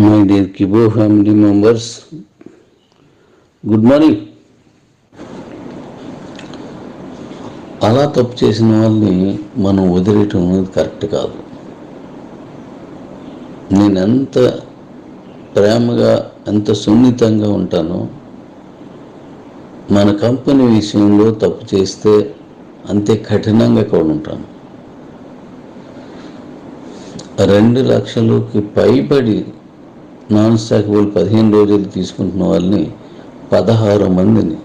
My dear Kibo family members good morning అలా తప్పు చేసిన వాళ్ళని మనం వదిలేయటం అనేది కరెక్ట్ కాదు. నేను ఎంత ప్రేమగా ఎంత సున్నితంగా ఉంటానో మన కంపెనీ విషయంలో తప్పు చేస్తే అంతే కఠినంగా కూడా ఉంటాను. రెండు లక్షలకి పైబడి నాన్ స్టాకబుల్ పదిహేను రోజులు తీసుకుంటున్న వాళ్ళని పదహారు మందిని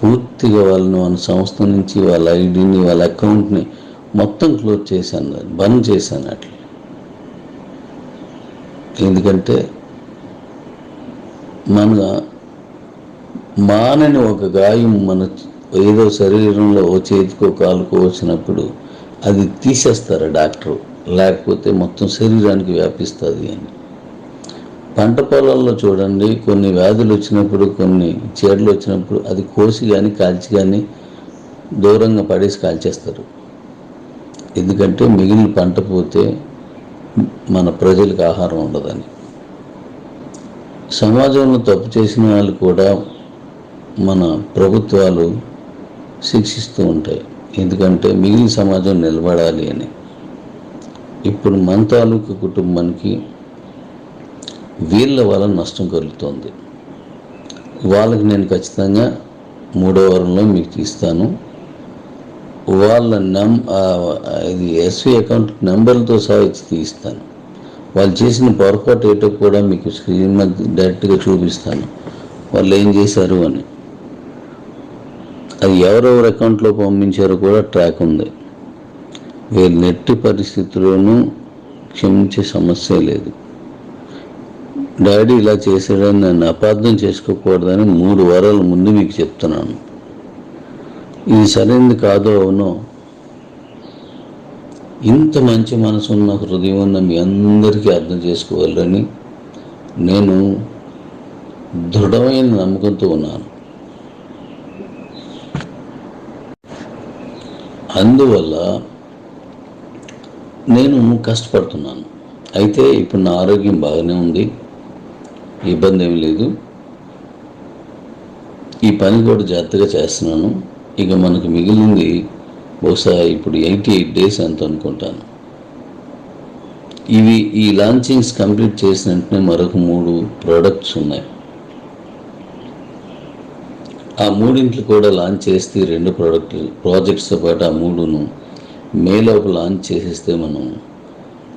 పూర్తిగా వాళ్ళని మన సంస్థ నుంచి వాళ్ళ ఐడిని వాళ్ళ అకౌంట్ని మొత్తం క్లోజ్ చేశాను బంద్ చేశాను అట్లా. ఎందుకంటే మన మానని ఒక గాయం మన ఏదో శరీరంలో ఓ చేతికో కాలుకో వచ్చినప్పుడు అది తీసేస్తారు డాక్టర్. లేకపోతే మొత్తం శరీరానికి వ్యాపిస్తుంది అని. పంట పొలాల్లో చూడండి కొన్ని వ్యాధులు వచ్చినప్పుడు కొన్ని చీడలు వచ్చినప్పుడు అది కోసి కానీ కాల్చి కానీ దూరంగా పడేసి కాల్చేస్తారు. ఎందుకంటే మిగిలిన పంట పోతే మన ప్రజలకు ఆహారం ఉండదని. సమాజంలో తప్పు చేసిన వాళ్ళు కూడా మన ప్రభుత్వాలు శిక్షిస్తూ ఉంటాయి. ఎందుకంటే మిగిలిన సమాజం నిలబడాలి అని. ఇప్పుడు మన తాలూకు కుటుంబానికి వీళ్ళ వల్ల నష్టం కలుగుతోంది. వాళ్ళకి నేను ఖచ్చితంగా మూడో వారంలో మీకు తీస్తాను వాళ్ళ నం ఇది ఎస్వి అకౌంట్ నెంబర్లతో సహా ఇచ్చి తీస్తాను వాళ్ళు చేసిన పొరపాటు ఏటో కూడా మీకు స్క్రీన్ మీద డైరెక్ట్గా చూపిస్తాను. వాళ్ళు ఏం చేశారు అని. అది ఎవరెవరి అకౌంట్లో పంపించారో కూడా ట్రాక్ ఉంది. వీళ్ళు నెట్టి పరిస్థితుల్లోనూ క్షమించే సమస్య లేదు. డాడీ ఇలా చేశాడని నన్ను అపార్థం చేసుకోకూడదని మూడు వారాల ముందు మీకు చెప్తున్నాను. ఇది సరైనది కాదో అవునో? ఇంత మంచి మనసు ఉన్న హృదయం ఉన్న మీ అందరికీ అర్థం చేసుకోవాలని నేను దృఢమైన నమ్మకంతో ఉన్నాను. అందువల్ల నేను కష్టపడుతున్నాను. అయితే ఇప్పుడు నా ఆరోగ్యం బాగానే ఉంది. ఇబ్బంది ఏమి లేదు. ఈ పని కూడా జాగ్రత్తగా చేస్తున్నాను. ఇక మనకు మిగిలింది బహుశా ఇప్పుడు ఎయిటీ ఎయిట్ డేస్ ఎంత అనుకుంటాను. ఇవి ఈ లాంచింగ్స్ కంప్లీట్ చేసిన వెంటనే మరొక మూడు ప్రోడక్ట్స్ ఉన్నాయి. ఆ మూడింట్లు కూడా లాంచ్ చేస్తే రెండు ప్రోడక్ట్ ప్రాజెక్ట్స్తో పాటు ఆ మూడును మే లోపల లాంచ్ చేసేస్తే మనం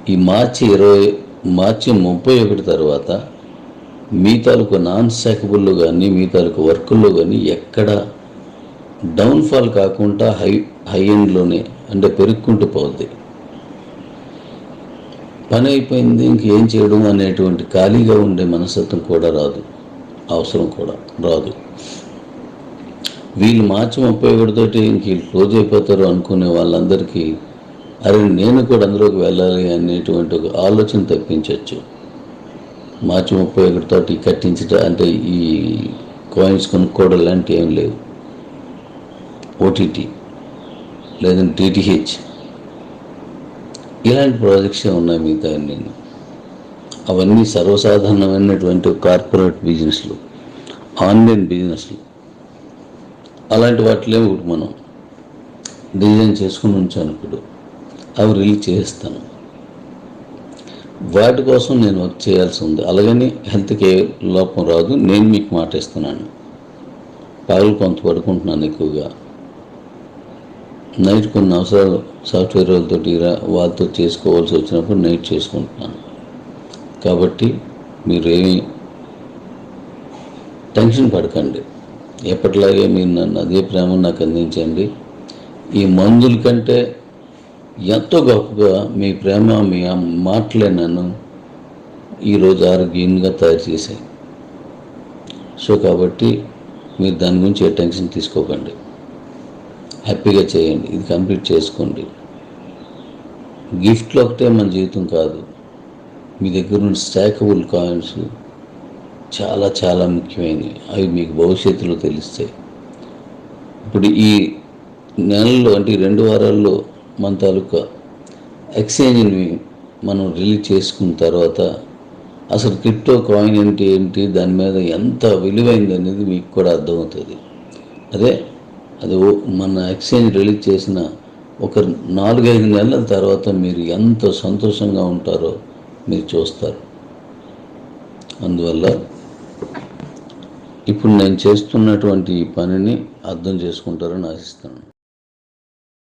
ఈ మార్చి ఇరవై మార్చి ముప్పై ఒకటి తర్వాత మీ తాలూకు నాన్ స్టాకబుల్లో కానీ మీ తాలూకు వర్కుల్లో కానీ ఎక్కడ డౌన్ఫాల్ కాకుండా హై హై ఎండ్లోనే అంటే పెరుక్కుంటూ పోద్ది. పని అయిపోయింది ఇంకేం చేయడం అనేటువంటి ఖాళీగా ఉండే మనస్తత్వం కూడా రాదు. అవసరం కూడా రాదు. వీళ్ళు మార్చి ముప్పై ఒకటితోటి ఇంక వీళ్ళు క్లోజ్ అయిపోతారు అనుకునే వాళ్ళందరికీ అరే నేను కూడా అందులోకి వెళ్ళాలి అనేటువంటి ఒక ఆలోచన తప్పించవచ్చు మార్చి ముప్పై ఒకటితోటి కట్టించట అంటే ఈ కాయిన్స్ కొనుక్కోవడం లాంటివి ఏం లేవు. ఓటీటీ లేదంటే డిటిహెచ్ ఇలాంటి ప్రాజెక్ట్సే ఉన్నాయి మిగతా నేను అవన్నీ సర్వసాధారణమైనటువంటి కార్పొరేట్ బిజినెస్లు ఆన్లైన్ బిజినెస్లు అలాంటి వాటిలో ఒకటి మనం. డిజైన్ చేసుకుని ఉంచాను ఇప్పుడు. అవి రిలీజ్ చేస్తాను వాటి కోసం నేను వర్క్ చేయాల్సి ఉంది. అలాగని హెల్త్కి కేర్ లోపం రాదు. నేను మీకు మాట ఇస్తున్నాను. పగలు కొంత పడుకుంటున్నాను ఎక్కువగా. నైట్ కొన్ని అవసరాలు సాఫ్ట్వేర్ వాళ్ళతో వాళ్ళతో చేసుకోవాల్సి వచ్చినప్పుడు నైట్ చేసుకుంటున్నాను. కాబట్టి మీరు ఏమి టెన్షన్ పడకండి. ఎప్పటిలాగే మీరు నన్ను అదే ప్రేమ నాకు అందించండి. ఈ మందుల కంటే ఎంతో గొప్పగా మీ ప్రేమ మీ మాటలే నన్ను ఈరోజు ఆరోగ్యంగా తయారు చేశాయి. సో కాబట్టి మీరు దాని గురించి ఏ టెన్షన్ తీసుకోకండి. హ్యాపీగా చేయండి. ఇది కంప్లీట్ చేసుకోండి. గిఫ్ట్లు ఒకటే మన జీవితం కాదు. మీ దగ్గర ఉన్న స్టాకబుల్ కాయిన్స్ చాలా చాలా ముఖ్యమైనవి. అవి మీకు భవిష్యత్తులో తెలుస్తాయి. ఇప్పుడు ఈ నెలలో అంటే రెండు వారాల్లో మన తాలూకా ఎక్స్చేంజ్ని మనం రిలీజ్ చేసుకున్న తర్వాత అసలు క్రిప్టో కాయిన్ ఏంటి ఏంటి దాని మీద ఎంత విలువైంది అనేది మీకు కూడా అర్థమవుతుంది. అదే అది మన ఎక్స్చేంజ్ రిలీజ్ చేసిన ఒక నాలుగైదు నెలల తర్వాత మీరు ఎంత సంతోషంగా ఉంటారో మీరు చూస్తారు. అందువల్ల ఇప్పుడు నేను చేస్తున్నటువంటి ఈ పనిని అర్థం చేసుకుంటారని ఆశిస్తున్నాను.